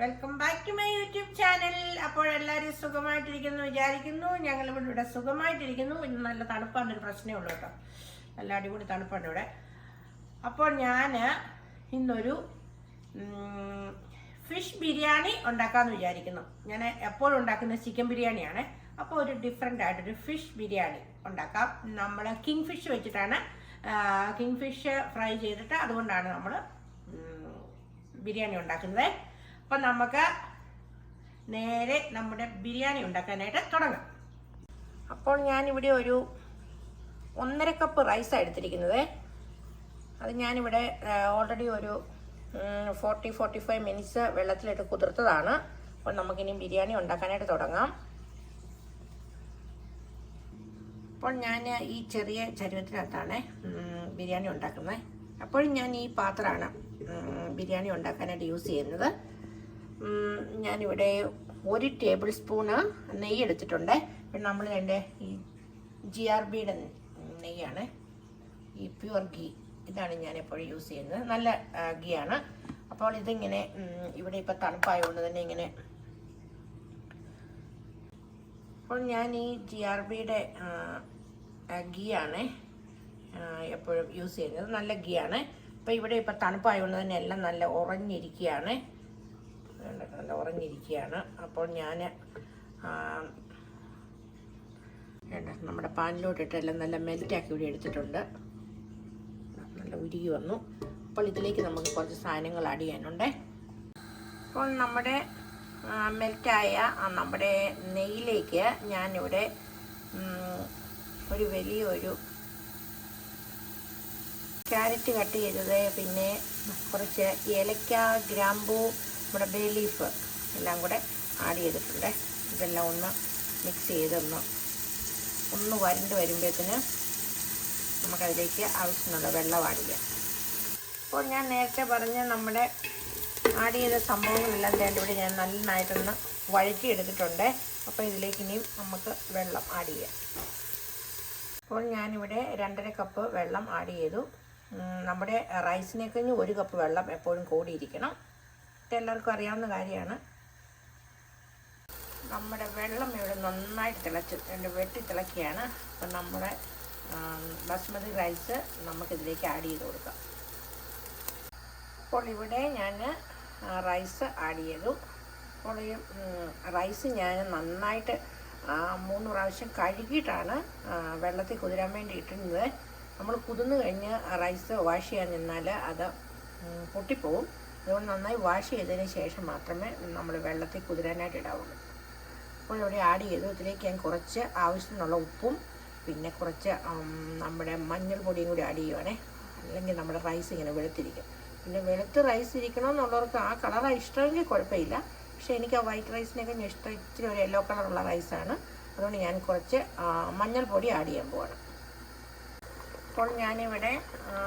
Welcome back to my YouTube channel അപ്പോൾ എല്ലാവരും സുഖമായിട്ടിരിക്കുന്നു വിചാരിക്കുന്നു. ഞങ്ങൾ ഇവിടെ സുഖമായിട്ടിരിക്കുന്നു. ഇന്ന് നല്ല തണുപ്പാന്നൊരു പ്രശ്നമേ ഉള്ളൂ കേട്ടോ. നല്ല അടിപൊളി തണുപ്പാണ് ഇവിടെ. അപ്പോൾ ഞാൻ ഇന്നൊരു ഫിഷ് ബിരിയാണി ഉണ്ടാക്കാമെന്ന് വിചാരിക്കുന്നു. ഞാൻ എപ്പോഴും ഉണ്ടാക്കുന്ന ചിക്കൻ ബിരിയാണിയാണ്. അപ്പോൾ ഒരു ഡിഫറെന്റ് ആയിട്ടൊരു ഫിഷ് ബിരിയാണി ഉണ്ടാക്കാം. നമ്മൾ കിങ് ഫിഷ് വെച്ചിട്ടാണ് കിങ് ഫിഷ് ഫ്രൈ ചെയ്തിട്ട് അതുകൊണ്ടാണ് നമ്മൾ ബിരിയാണി ഉണ്ടാക്കുന്നത്. അപ്പം നമുക്ക് നേരെ നമ്മുടെ ബിരിയാണി ഉണ്ടാക്കാനായിട്ട് തുടങ്ങാം. അപ്പോൾ ഞാനിവിടെ ഒരു ഒന്നര കപ്പ് റൈസാണ് എടുത്തിരിക്കുന്നത്. അത് ഞാനിവിടെ ഓൾറെഡി ഒരു ഫോർട്ടി ഫോർട്ടി ഫൈവ് മിനിറ്റ്സ് വെള്ളത്തിലിട്ട് കുതിർത്തതാണ്. അപ്പോൾ നമുക്കിനി ബിരിയാണി ഉണ്ടാക്കാനായിട്ട് തുടങ്ങാം. അപ്പോൾ ഞാൻ ഈ ചെറിയ ചരുവത്തിനകത്താണ് ബിരിയാണി ഉണ്ടാക്കുന്നത്. അപ്പോഴും ഞാൻ ഈ പാത്രമാണ് ബിരിയാണി ഉണ്ടാക്കാനായിട്ട് യൂസ് ചെയ്യുന്നത്. ഞാനിവിടെ ഒരു ടേബിൾ സ്പൂണ് നെയ്യ് എടുത്തിട്ടുണ്ട്. പിന്നെ നമ്മൾ എന്റെ ഈ ജി ആർ ബിയുടെ നെയ്യാണ്. ഈ പ്യുവർ ഗീ ഇതാണ് ഞാൻ എപ്പോഴും യൂസ് ചെയ്യുന്നത്. നല്ല ഗീയാണ് അപ്പോൾ ഇതിങ്ങനെ ഇവിടെ ഇപ്പോൾ തണുപ്പായതുകൊണ്ട് തന്നെ ഇങ്ങനെ. അപ്പോൾ ഞാൻ ഈ ജി ആർ ബിയുടെ ഗീ ആണ് എപ്പോഴും യൂസ് ചെയ്യുന്നത്. നല്ല ഗീ ആണ് അപ്പോൾ ഇവിടെ ഇപ്പോൾ തണുപ്പായതുകൊണ്ട് തന്നെ എല്ലാം നല്ല ഉറഞ്ഞിരിക്കുകയാണ്. നല്ല ഉറങ്ങിയിരിക്കുകയാണ്. അപ്പോൾ ഞാൻ വേണ്ട നമ്മുടെ പാനിലോട്ടിട്ടെല്ലാം നല്ല മെൽറ്റാക്കി ഇവിടെ എടുത്തിട്ടുണ്ട്. നല്ല ഉരുകി വന്നു. അപ്പോൾ ഇതിലേക്ക് നമുക്ക് കുറച്ച് സാധനങ്ങൾ ആഡ് ചെയ്യാനുണ്ട്. അപ്പോൾ നമ്മുടെ മെൽറ്റായ നമ്മുടെ നെയ്യിലേക്ക് ഞാനിവിടെ ഒരു വലിയൊരു ക്യാരറ്റ് കട്ട് ചെയ്തത്. പിന്നെ കുറച്ച് ഏലക്ക ഗ്രാമ്പൂ നമ്മുടെ ബേ ലീഫ് എല്ലാം കൂടെ ആഡ് ചെയ്തിട്ടുണ്ട്. ഇതെല്ലാം ഒന്ന് മിക്സ് ചെയ്തൊന്ന് ഒന്ന് വരണ്ട് വരുമ്പോഴത്തേന് നമുക്കതിലേക്ക് ആവശ്യമുള്ള വെള്ളം ആഡ് ചെയ്യാം. അപ്പോൾ ഞാൻ നേരത്തെ പറഞ്ഞ നമ്മുടെ ആഡ് ചെയ്ത സംഭവങ്ങളെല്ലാം വേണ്ട ഇവിടെ ഞാൻ നന്നായിട്ടൊന്ന് വഴറ്റി എടുത്തിട്ടുണ്ട് അപ്പോൾ ഇതിലേക്ക് ഇനിയും നമുക്ക് വെള്ളം ആഡ് ചെയ്യാം. അപ്പോൾ ഞാനിവിടെ രണ്ടര കപ്പ് വെള്ളം ആഡ് ചെയ്തു. നമ്മുടെ റൈസിനെ കഴിഞ്ഞ് ഒരു കപ്പ് വെള്ളം എപ്പോഴും കൂടിയിരിക്കണം. എല്ലാവർക്കും അറിയാവുന്ന കാര്യമാണ്. നമ്മുടെ വെള്ളം ഇവിടെ നന്നായിട്ട് തിളച്ച് വെട്ടി തിളക്കുകയാണ്. അപ്പം നമ്മുടെ ബസ്മതി റൈസ് നമുക്കിതിലേക്ക് ആഡ് ചെയ്ത് കൊടുക്കാം. അപ്പോൾ ഇവിടെ ഞാൻ റൈസ് ആഡ് ചെയ്തു. അപ്പോൾ ഈ റൈസ് ഞാൻ നന്നായിട്ട് മൂന്ന് പ്രാവശ്യം കഴുകിയിട്ടാണ് വെള്ളത്തിൽ കുതിരാൻ വേണ്ടി ഇട്ടിരുന്നത്. നമ്മൾ കുതിർന്ന് കഴിഞ്ഞ് റൈസ് വാഷ് ചെയ്യാൻ നിന്നാൽ അത് പൊട്ടിപ്പോവും. അതുകൊണ്ട് നന്നായി വാഷ് ചെയ്തതിന് ശേഷം മാത്രമേ നമ്മൾ വെള്ളത്തിൽ കുതിരാനായിട്ട് ഇടാവുള്ളൂ. അപ്പോൾ ഇവിടെ ആഡ് ചെയ്തു. ഇതിലേക്ക് ഞാൻ കുറച്ച് ആവശ്യത്തിനുള്ള ഉപ്പും പിന്നെ കുറച്ച് നമ്മുടെ മഞ്ഞൾ പൊടിയും കൂടി ആഡ് ചെയ്യുവാണേ. അല്ലെങ്കിൽ നമ്മുടെ റൈസ് ഇങ്ങനെ വെളുത്തിരിക്കും. പിന്നെ വെളുത്ത് റൈസ് ഇരിക്കണമെന്നുള്ളവർക്ക് ആ കളറാണ് ഇഷ്ടമെങ്കിൽ കുഴപ്പമില്ല. പക്ഷേ എനിക്ക് ആ വൈറ്റ് റൈസിനൊക്കെ ഇഷ്ടം ഇച്ചിരി ഒരു യെല്ലോ കളറുള്ള റൈസാണ് അതുകൊണ്ട് ഞാൻ കുറച്ച് മഞ്ഞൾ മഞ്ഞൾപ്പൊടി ആഡ് ചെയ്യാൻ പോവാണ്. അപ്പോൾ ഞാനിവിടെ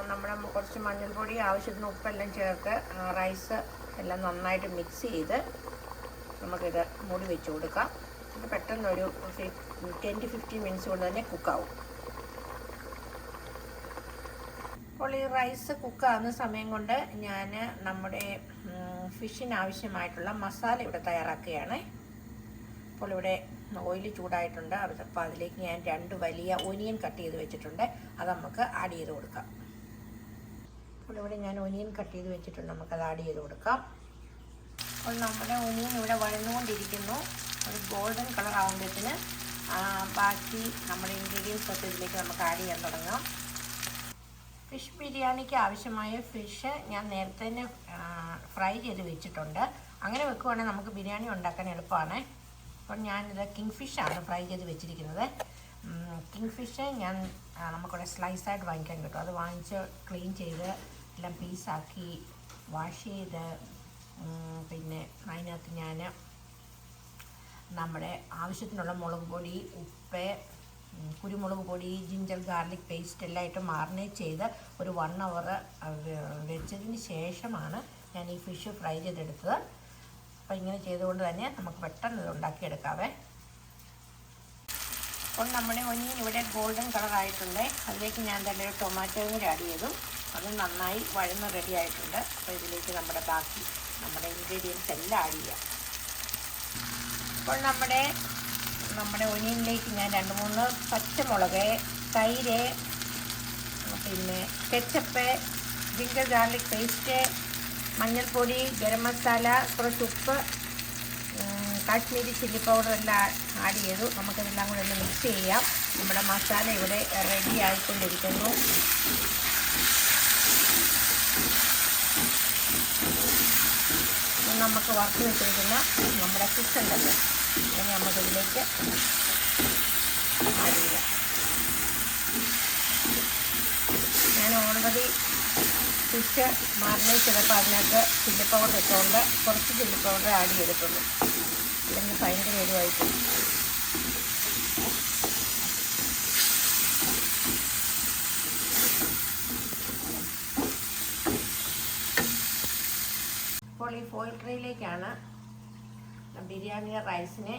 നമ്മുടെ കുറച്ച് മഞ്ഞൾപ്പൊടി ആവശ്യത്തിന് ഉപ്പെല്ലാം ചേർത്ത് റൈസ് എല്ലാം നന്നായിട്ട് മിക്സ് ചെയ്ത് നമുക്കിത് മൂടി വെച്ച് കൊടുക്കാം. ഇത് പെട്ടെന്നൊരു ടെൻ ടു മിനിറ്റ്സ് കൊണ്ട് തന്നെ കുക്കാവും അപ്പോൾ ഈ റൈസ് കുക്കാകുന്ന സമയം കൊണ്ട് ഞാൻ നമ്മുടെ ഫിഷിന് ആവശ്യമായിട്ടുള്ള മസാല ഇവിടെ തയ്യാറാക്കുകയാണ്. അപ്പോൾ ഇവിടെ ഓയിൽ ചൂടായിട്ടുണ്ട്. അപ്പോൾ അതിലേക്ക് ഞാൻ രണ്ട് വലിയ ഒനിയൻ കട്ട് ചെയ്ത് വെച്ചിട്ടുണ്ട്. അത് നമുക്ക് ആഡ് ചെയ്ത് കൊടുക്കാം. അപ്പോൾ ഇവിടെ ഞാൻ ഒനിയൻ കട്ട് ചെയ്ത് വെച്ചിട്ടുണ്ട്. നമുക്കത് ആഡ് ചെയ്ത് കൊടുക്കാം. അപ്പോൾ നമ്മുടെ ഒനിയൻ ഇവിടെ വഴന്നുകൊണ്ടിരിക്കുന്നു. ഒരു ഗോൾഡൻ കളർ ആകുമ്പോഴത്തേന് ബാക്കി നമ്മുടെ ഇൻഗ്രീഡിയൻസ് ഒക്കെ ഇതിലേക്ക് നമുക്ക് ആഡ് ചെയ്യാൻ തുടങ്ങാം. ഫിഷ് ബിരിയാണിക്ക് ആവശ്യമായ ഫിഷ് ഞാൻ നേരത്തെ തന്നെ ഫ്രൈ ചെയ്ത് വെച്ചിട്ടുണ്ട്. അങ്ങനെ വെക്കുവാണെങ്കിൽ നമുക്ക് ബിരിയാണി ഉണ്ടാക്കാൻ എളുപ്പമാണ്. അപ്പോൾ ഞാനിത് കിങ് ഫിഷാണ് ഫ്രൈ ചെയ്ത് വെച്ചിരിക്കുന്നത്. കിങ് ഫിഷ് ഞാൻ നമുക്കിവിടെ സ്ലൈസായിട്ട് വാങ്ങിക്കാൻ കിട്ടും. അത് വാങ്ങിച്ച് ക്ലീൻ ചെയ്ത് എല്ലാം പീസാക്കി വാഷ് ചെയ്ത് പിന്നെ അതിനകത്ത് ഞാൻ നമ്മുടെ ആവശ്യത്തിനുള്ള മുളക് പൊടി ഉപ്പ് കുരുമുളക് പൊടി ജിഞ്ചർ ഗാർലിക് പേസ്റ്റ് എല്ലാം ഇട്ട് മാറിനേറ്റ് ചെയ്ത് ഒരു വൺ അവർ വെച്ചതിന് ശേഷമാണ് ഞാൻ ഈ ഫിഷ് ഫ്രൈ ചെയ്തെടുത്തത്. അപ്പോൾ ഇങ്ങനെ ചെയ്തുകൊണ്ട് തന്നെ നമുക്ക് പെട്ടെന്ന് ഇത് ഉണ്ടാക്കിയെടുക്കാവേ. അപ്പോൾ നമ്മുടെ ഒനിയൻ ഇവിടെ ഗോൾഡൻ കളറായിട്ടുണ്ട് അതിലേക്ക് ഞാൻ തന്നെ ഒരു ടൊമാറ്റോയും കൂടി ആഡ് ചെയ്തു. അത് നന്നായി വഴന്ന് റെഡി ആയിട്ടുണ്ട്. അപ്പോൾ ഇതിലേക്ക് നമ്മുടെ ബാക്കി നമ്മുടെ ഇൻഗ്രീഡിയൻസ് എല്ലാം ആഡ് ചെയ്യാം. അപ്പോൾ നമ്മുടെ നമ്മുടെ ഒനിയനിലേക്ക് ഞാൻ രണ്ട് മൂന്ന് പച്ചമുളക് തൈര് പിന്നെ കെച്ചപ്പ് ജിഞ്ചർ ഗാർലിക് പേസ്റ്റ് മഞ്ഞൾപ്പൊടി ഗരം മസാല കുറച്ച് ഉപ്പ് കാശ്മീരി ചില്ലി പൗഡർ എല്ലാം ആഡ് ചെയ്തു. നമുക്കതെല്ലാം കൂടെ ഒന്ന് മിക്സ് ചെയ്യാം. നമ്മുടെ മസാല ഇവിടെ റെഡി ആയിക്കൊണ്ടിരിക്കുന്നു. നമുക്ക് വറുത്ത് വെച്ചിരിക്കുന്ന നമ്മുടെ ഫിഷ് ഉണ്ടല്ലോ. ഇനി നമുക്കിതിലേക്ക് ആഡ് ചെയ്യാം. ഞാൻ ഓൾറെഡി ഫിഷ് മാറിനേറ്റ് ചെയ്തപ്പോൾ അതിനകത്ത് ചില്ലി പൗഡർ ഇട്ടുകൊണ്ട് കുറച്ച് ചില്ലി പൗഡർ ആഡ് ചെയ്തിട്ടുള്ളൂ അല്ലെങ്കിൽ ഭയങ്കര എരിവായിട്ട് ഇപ്പോൾ ഈ ഫോയിൽ ട്രേയിലേക്കാണ് ബിരിയാണി റൈസിനെ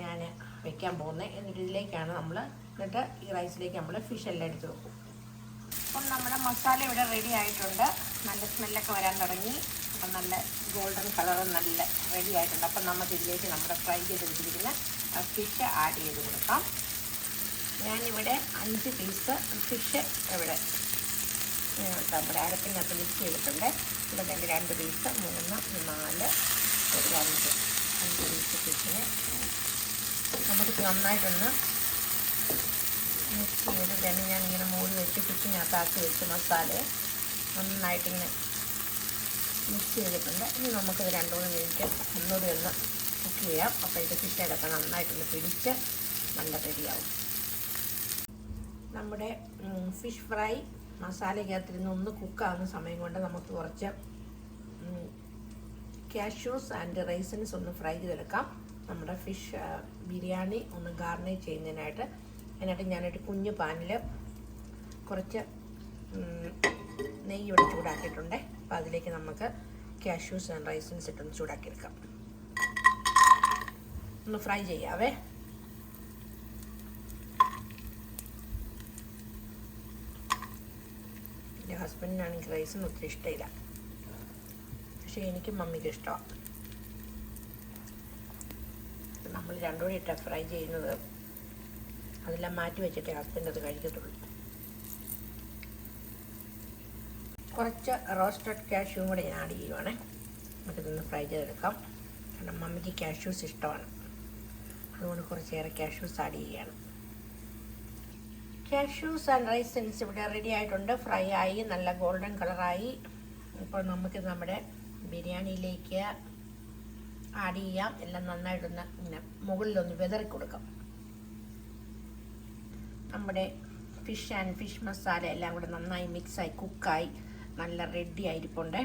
ഞാൻ വെക്കാൻ പോകുന്നത്. എന്നിട്ട് ഇതിലേക്കാണ് നമ്മൾ എന്നിട്ട് ഈ റൈസിലേക്ക് നമ്മൾ ഫിഷ് എല്ലാം എടുത്ത് വെക്കും. അപ്പം നമ്മുടെ മസാല ഇവിടെ റെഡി ആയിട്ടുണ്ട്. നല്ല സ്മെല്ലൊക്കെ വരാൻ തുടങ്ങി. അപ്പം നല്ല ഗോൾഡൻ കളർ നല്ല റെഡി ആയിട്ടുണ്ട്. അപ്പം നമുക്ക് ഇതിലേക്ക് നമ്മുടെ ഫ്രൈ ചെയ്ത് വെച്ചിരിക്കുന്ന ഫിഷ് ആഡ് ചെയ്ത് കൊടുക്കാം. ഞാനിവിടെ അഞ്ച് പീസ് ഫിഷ് ഇവിടെ നമ്മുടെ അരപ്പിനകത്ത് മിക്സ് ചെയ്തിട്ടുണ്ട്. ഇവിടെ തന്നെ രണ്ട് പീസ് മൂന്ന് നാല് ഒരു അഞ്ച്. അഞ്ച് പീസ് ഫിഷിന് നമുക്ക് നന്നായിട്ടൊന്ന് മിക്സ് ചെയ്ത് തന്നെ ഞാൻ ഇങ്ങനെ മൂടി ഫിഷിനകത്താക്കി വെച്ച് മസാല നന്നായിട്ടിങ്ങനെ മിക്സ് ചെയ്തിട്ടുണ്ട്. ഇനി നമുക്കിത് രണ്ട് മൂന്ന് മിനിറ്റ് ഒന്നുകൂടി ഒന്ന് കുക്ക് ചെയ്യാം. അപ്പോൾ ഇത് ഫിഷൊക്കെ നന്നായിട്ടൊന്ന് പിടിച്ച് നല്ല റെഡിയാവും. നമ്മുടെ ഫിഷ് ഫ്രൈ മസാലയ്ക്കകത്തിരുന്ന് ഒന്ന് കുക്കാവുന്ന സമയം കൊണ്ട് നമുക്ക് കുറച്ച് കാഷ്യൂസ് ആൻഡ് റൈസിൻസ് ഒന്ന് ഫ്രൈ ചെയ്തെടുക്കാം. നമ്മുടെ ഫിഷ് ബിരിയാണി ഒന്ന് ഗാർണിഷ് ചെയ്യുന്നതിനായിട്ട്. അതിനായിട്ട് ഞാനൊരു കുഞ്ഞു പാനിൽ കുറച്ച് നെയ്യ് ഇവിടെ ചൂടാക്കിയിട്ടുണ്ട്. അപ്പോൾ അതിലേക്ക് നമുക്ക് കാഷ്യൂസ് ആൻഡ് റൈസിൻസ് ഇട്ടൊന്ന് ചൂടാക്കിയെടുക്കാം. ഒന്ന് ഫ്രൈ ചെയ്യാവേ. എന്റെ ഹസ്ബൻഡിനാണെങ്കിൽ റൈസൊന്നും ഒത്തിരി ഇഷ്ടമില്ല. പക്ഷേ എനിക്ക് മമ്മിക്ക് ഇഷ്ടമാണ് നമ്മൾ രണ്ടുകൂടി ഇട്ട ഫ്രൈ ചെയ്യുന്നത് അതെല്ലാം മാറ്റി വെച്ചിട്ടേ ഹസ്ബൻഡ് അത് കഴിക്കത്തുള്ളൂ. കുറച്ച് റോസ്റ്റഡ് കാഷ്യൂ കൂടെ ഞാൻ ആഡ് ചെയ്യുവാണേ. നമുക്കിതൊന്ന് ഫ്രൈ ചെയ്തെടുക്കാം. കാരണം മമ്മിക്ക് കാഷ്യൂസ് ഇഷ്ടമാണ്. അതുകൊണ്ട് കുറച്ചേറെ കാഷ്യൂസ് ആഡ് ചെയ്യുകയാണ്. റൈസ് റൈസൻസ് ഇവിടെ റെഡി ആയിട്ടുണ്ട്. ഫ്രൈ ആയി നല്ല ഗോൾഡൻ കളറായി ഇപ്പോൾ നമുക്ക് നമ്മുടെ ബിരിയാണിയിലേക്ക് ആഡ് ചെയ്യാം. എല്ലാം നന്നായിട്ടൊന്ന് ഇങ്ങനെ മുകളിലൊന്ന് വിതറി കൊടുക്കാം. നമ്മുടെ ഫിഷ് ആൻഡ് ഫിഷ് മസാല എല്ലാം കൂടെ നന്നായി മിക്സായി കുക്കായി നല്ല റെഡി ആയിരിപ്പുണ്ട്.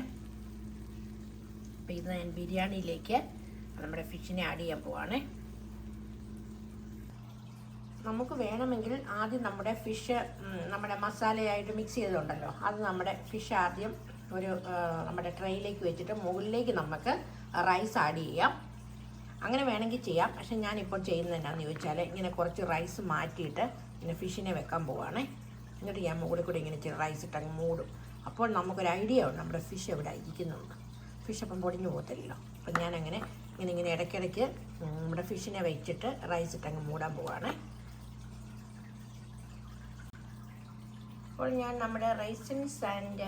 അപ്പോൾ ഇത് ഞാൻ ബിരിയാണിയിലേക്ക് നമ്മുടെ ഫിഷിനെ ആഡ് ചെയ്യാൻ പോവാണ്. നമുക്ക് വേണമെങ്കിൽ ആദ്യം നമ്മുടെ ഫിഷ് നമ്മുടെ മസാലയായിട്ട് മിക്സ് ചെയ്തിട്ടുണ്ടല്ലോ അത് നമ്മുടെ ഫിഷ് ആദ്യം ഒരു നമ്മുടെ ട്രെയിലേക്ക് വെച്ചിട്ട് മുകളിലേക്ക് നമുക്ക് റൈസ് ആഡ് ചെയ്യാം. അങ്ങനെ വേണമെങ്കിൽ ചെയ്യാം. പക്ഷെ ഞാനിപ്പോൾ ചെയ്യുന്നത് എന്നാന്ന് ചോദിച്ചാൽ ഇങ്ങനെ കുറച്ച് റൈസ് മാറ്റിയിട്ട് പിന്നെ ഫിഷിനെ വെക്കാൻ പോവുകയാണേ എന്നിട്ട് ഞാൻ മുകളിൽ കൂടി ഇങ്ങനെ ചെറിയ റൈസ് ഇട്ടങ്ങ് മൂടും. അപ്പോൾ നമുക്കൊരു ഐഡിയ ഉണ്ട്. നമ്മുടെ ഫിഷ് എവിടെ ഇരിക്കുന്നുണ്ട് ഫിഷ് അപ്പം പൊടിഞ്ഞു പോകത്തില്ലല്ലോ. അപ്പം ഞാനങ്ങനെ ഇങ്ങനെ ഇങ്ങനെ ഇടയ്ക്കിടയ്ക്ക് നമ്മുടെ ഫിഷിനെ വെച്ചിട്ട് റൈസ് ഇട്ട് അങ്ങ് മൂടാൻ പോവാണ്. അപ്പോൾ ഞാൻ നമ്മുടെ റൈസിൻസ് ആൻഡ്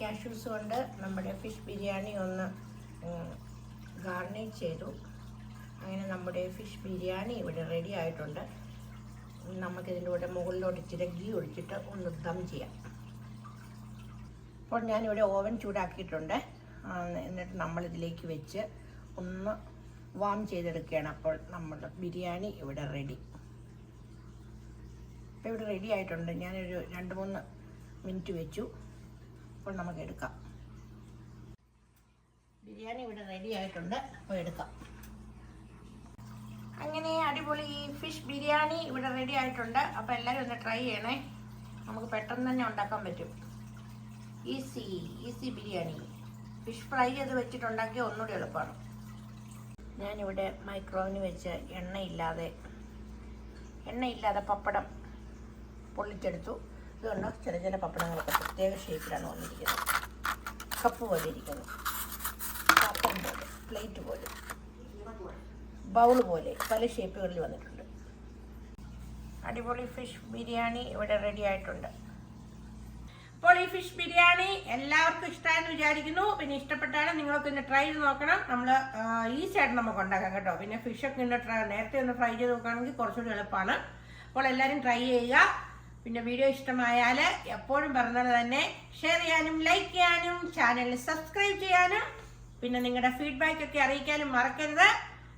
കാഷ്യൂസ് കൊണ്ട് നമ്മുടെ ഫിഷ് ബിരിയാണി ഒന്ന് ഗാർണിഷ് ചെയ്തു. അങ്ങനെ നമ്മുടെ ഫിഷ് ബിരിയാണി ഇവിടെ റെഡി ആയിട്ടുണ്ട്. നമുക്കിതിന്റെ കൂടെ മുകളിലോട്ട് ഇച്ചിരി ഗീ ഒഴിച്ചിട്ട് ഒന്ന് ദം ചെയ്യാം. അപ്പോൾ ഞാനിവിടെ ഓവൻ ചൂടാക്കിയിട്ടുണ്ട്. എന്നിട്ട് നമ്മളിതിലേക്ക് വെച്ച് ഒന്ന് വാം ചെയ്തെടുക്കുകയാണ്. അപ്പോൾ നമ്മുടെ ബിരിയാണി ഇവിടെ റെഡി ഇപ്പോൾ ഇവിടെ റെഡി ആയിട്ടുണ്ട്. ഞാനൊരു രണ്ട് മൂന്ന് മിനിറ്റ് വെച്ചു. അപ്പോൾ നമുക്ക് എടുക്കാം ബിരിയാണി ഇവിടെ റെഡി ആയിട്ടുണ്ട്. അപ്പോൾ എടുക്കാം. അങ്ങനെ അടിപൊളി ഫിഷ് ബിരിയാണി ഇവിടെ റെഡി ആയിട്ടുണ്ട്. അപ്പോൾ എല്ലാവരും ഒന്ന് ട്രൈ ചെയ്യണേ. നമുക്ക് പെട്ടെന്ന് തന്നെ ഉണ്ടാക്കാൻ പറ്റും. Easy easy biryani. Fish fry ചെയ്ത് വെച്ചിട്ടുണ്ടാക്കിയ ഒന്നുകൂടി എളുപ്പമാണ്. ഞാനിവിടെ മൈക്രോവിന് വെച്ച് എണ്ണയില്ലാതെ എണ്ണയില്ലാതെ പപ്പടം പൊള്ളിച്ചെടുത്തു. ഇതുകൊണ്ട് ചില ചില പപ്പടങ്ങളൊക്കെ പ്രത്യേക ഷേപ്പിലാണ് വന്നിരിക്കുന്നത്. കപ്പ് പോലെ ഇരിക്കുന്നു. പ്ലേറ്റ് പോലെ ബൗൾ പോലെ പല ഷേപ്പുകളിൽ വന്നിട്ടുണ്ട്. അടിപൊളി ഫിഷ് ബിരിയാണി ഇവിടെ റെഡി ആയിട്ടുണ്ട്. അപ്പോൾ ഈ ഫിഷ് ബിരിയാണി എല്ലാവർക്കും ഇഷ്ടമായെന്ന് വിചാരിക്കുന്നു. പിന്നെ ഇഷ്ടപ്പെട്ടാണ് നിങ്ങളൊക്കെ ഒന്ന് ട്രൈ ചെയ്ത് നോക്കണം. നമ്മൾ ഈസി ആയിട്ട് നമുക്ക് ഉണ്ടാക്കാം കേട്ടോ. പിന്നെ ഫിഷൊക്കെ ഒന്ന് ട്രൈ നേരത്തെ ഒന്ന് ഫ്രൈ ചെയ്ത് നോക്കുകയാണെങ്കിൽ കുറച്ചുകൂടി എളുപ്പമാണ്. അപ്പോൾ എല്ലാവരും ട്രൈ ചെയ്യുക. പിന്നെ വീഡിയോ ഇഷ്ടമായാൽ എപ്പോഴും പറഞ്ഞത് തന്നെ ഷെയർ ചെയ്യാനും ലൈക്ക് ചെയ്യാനും ചാനൽ സബ്സ്ക്രൈബ് ചെയ്യാനും. പിന്നെ നിങ്ങളുടെ ഫീഡ്ബാക്ക് ഒക്കെ അറിയിക്കാനും മറക്കരുത്.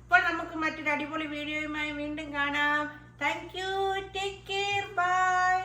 അപ്പോൾ നമുക്ക് മറ്റൊരു അടിപൊളി വീഡിയോയുമായി വീണ്ടും കാണാം. Thank you take care bye